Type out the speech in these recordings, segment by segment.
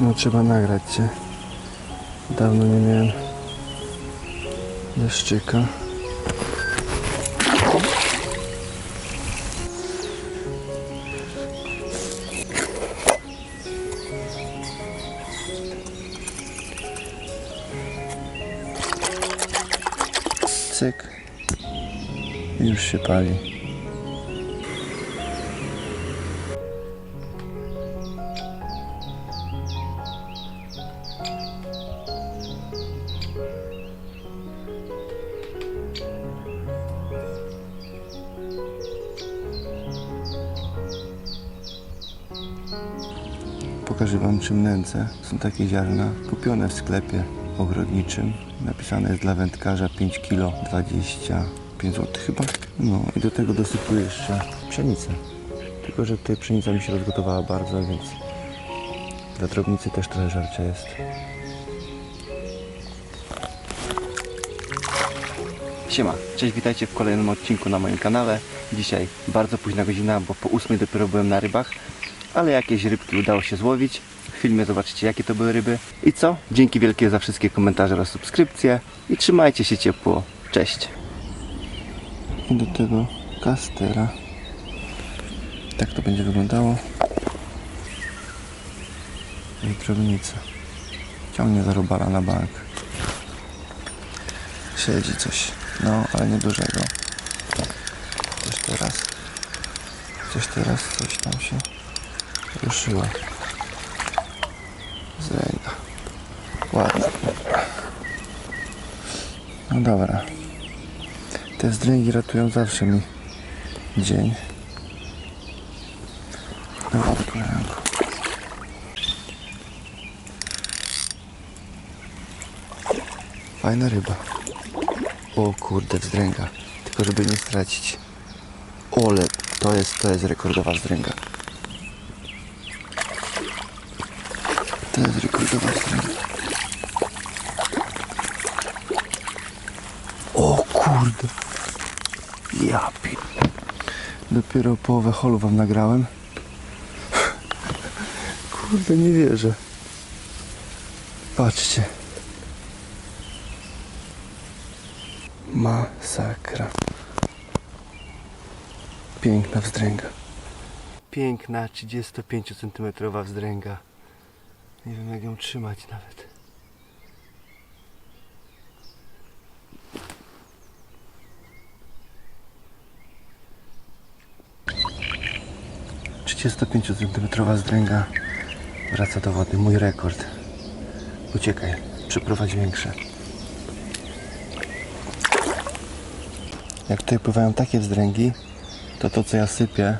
No trzeba nagrać cię. Dawno nie miałem deszczyka. Cyk. Już się pali. Pokażę Wam czym nęcę. Są takie ziarna kupione w sklepie ogrodniczym. Napisane jest dla wędkarza 5 kg 25 zł chyba. No i do tego dosypuję jeszcze pszenicę. Tylko, że tutaj pszenica mi się rozgotowała bardzo, więc dla drobnicy też trochę żarcia jest. Siema, cześć, witajcie w kolejnym odcinku na moim kanale. Dzisiaj bardzo późna godzina, bo po 8 dopiero byłem na rybach, ale jakieś rybki udało się złowić. W filmie zobaczycie jakie to były ryby. I co? Dzięki wielkie za wszystkie komentarze oraz subskrypcje i trzymajcie się ciepło. Cześć. I do tego kastera. Tak to będzie wyglądało. I drobnica. Ciągnie za robala na bank. Siedzi coś. No, ale niedużego. Coś teraz. Coś teraz, coś tam się ruszyło. Zręga. Ładna. No dobra. Te zdręgi ratują zawsze mi dzień. Koleżanko. Fajna ryba. O kurde, wzdręga. Tylko żeby nie stracić. Ole, to jest, to jest rekordowa wzdręga. Rekordowa wzdręga. O kurde. Ja pi... Dopiero połowę holu wam nagrałem. Kurde, nie wierzę. Patrzcie. Masakra. Piękna wzdręga. Piękna 35 cm wzdręga. Nie wiem jak ją trzymać nawet. Centymetrowa zdręga wraca do wody. Mój rekord. Uciekaj, przyprowadź większe. Jak tutaj pływają takie wzdręgi, to to co ja sypię,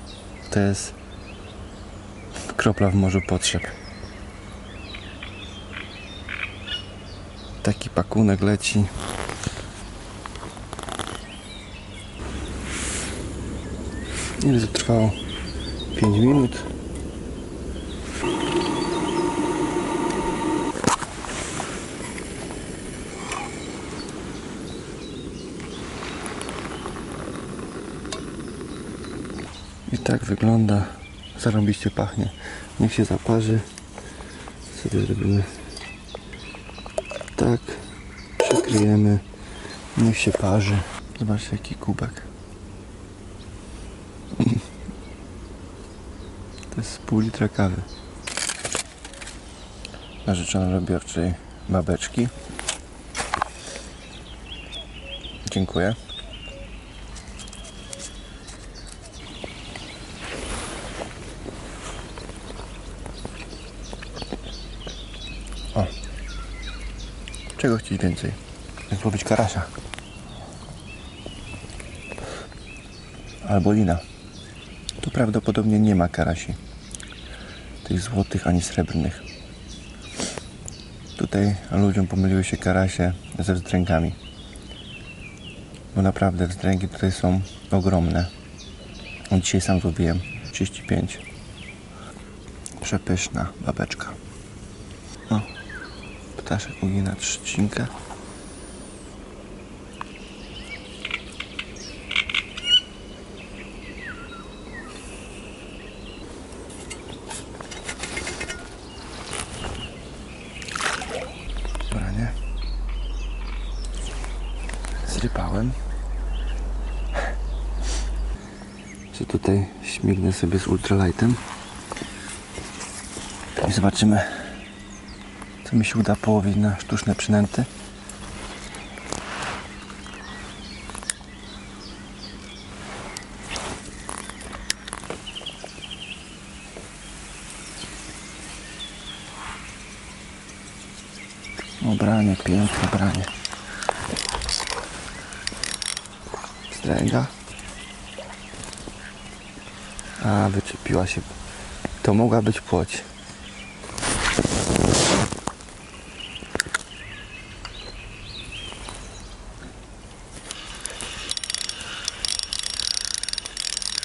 to jest kropla w morzu potrzeb. Taki pakunek leci. Ile to trwało? 5 minut. I tak wygląda. Zarąbiście pachnie. Niech się zaparzy. Sobie zrobimy tak. Przykryjemy. Niech się parzy. Zobaczcie jaki kubek. To jest pół litra kawy. Narzeczona robiła wczoraj babeczki. Dziękuję. O. Czego chcieć więcej? Jak złowić karasia. Albo lina. Tu prawdopodobnie nie ma karasi. Tych złotych ani srebrnych. Tutaj ludziom pomyliły się karasie ze wzdręgami. Bo naprawdę wzdręgi tutaj są ogromne. Dzisiaj sam złowiłem 35. Przepyszna babeczka. O, ptaszek ugina trzcinkę. Przysypałem. Czy tutaj śmignę sobie z ultralightem. I zobaczymy, co mi się uda połowić na sztuczne przynęty. O branie, piękne branie. Stręga. A, wyczepiła się. To mogła być płoć.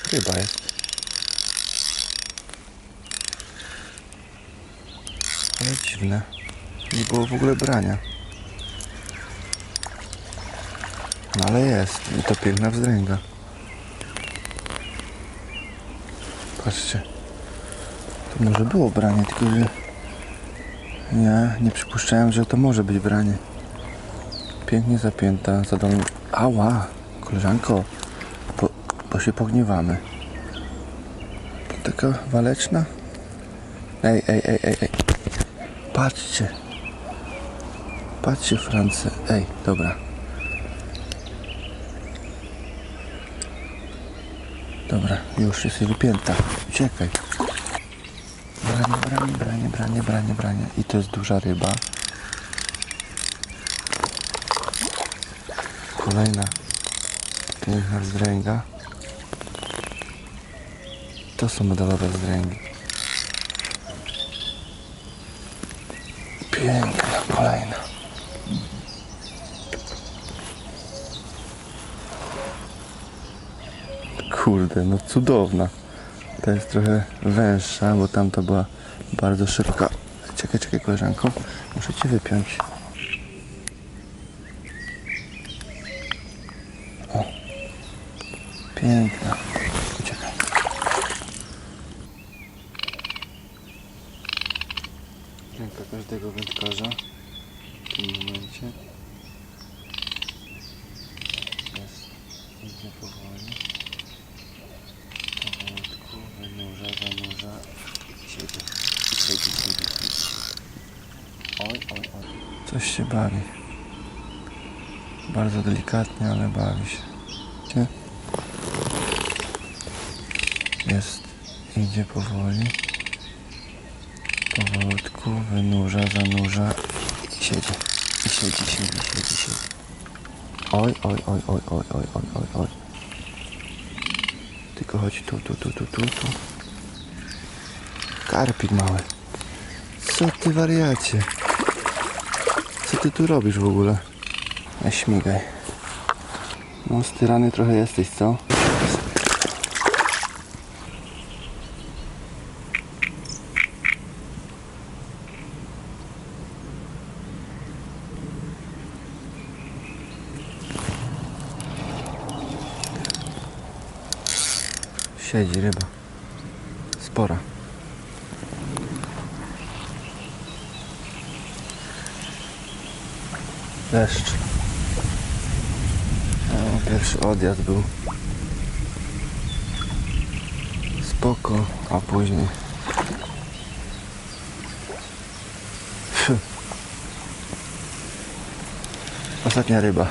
Chyba jest. Ale dziwne. Nie było w ogóle brania. No ale jest. I to piękna wzdręga. Patrzcie. To może było branie, tylko że ja nie przypuszczałem, że to może być branie. Pięknie zapięta, zadolna. Ała, koleżanko, bo, bo się pogniewamy. Taka waleczna? Ej, ej, ej, ej, ej. Patrzcie. Patrzcie, France. Ej, dobra. Dobra, już jest wypięta. Uciekaj. Branie, branie, branie, branie, branie, branie. I to jest duża ryba. Kolejna piękna wzdręga. To są medalowe wzdręgi. Piękna, kolejna. Kurde, no cudowna. Ta jest trochę węższa, bo tamta była bardzo szeroka. Czekaj, czekaj koleżanko. Muszę cię wypiąć. O. Piękna. Uciekaj. Ręka każdego wędkarza w tym momencie jest idzie powoli powolutku wynurza, zanurza siedzi i siedzi, siedzi, siedzi oj, oj, oj coś się bawi. Bardzo delikatnie, ale bawi się. Jest. Idzie powoli. Powolutku wynurza, zanurza i siedzi. I siedzi, siedzi, siedzi, siedzi. Oj, oj, oj, oj, oj, oj, oj, oj, oj. Tylko chodź tu, tu, tu, tu, tu, tu. Karpik mały. Co ty wariacie? Ty tu robisz w ogóle? Nie śmigaj. No styrany trochę jesteś, co? Siedzi ryba. Spora. Deszcz. Pierwszy odjazd był. Spoko, a później. Ostatnia ryba.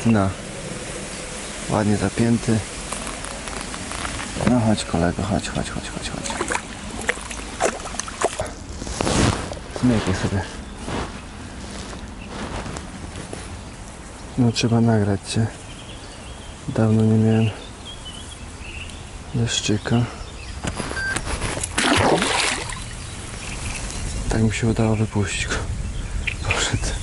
Stina. Ładnie zapięty. No chodź kolego, chodź, chodź, chodź, chodź, chodź. Sobie. No trzeba nagrać cię. Dawno nie miałem leszczyka. Tak mi się udało wypuścić go. Poszedł.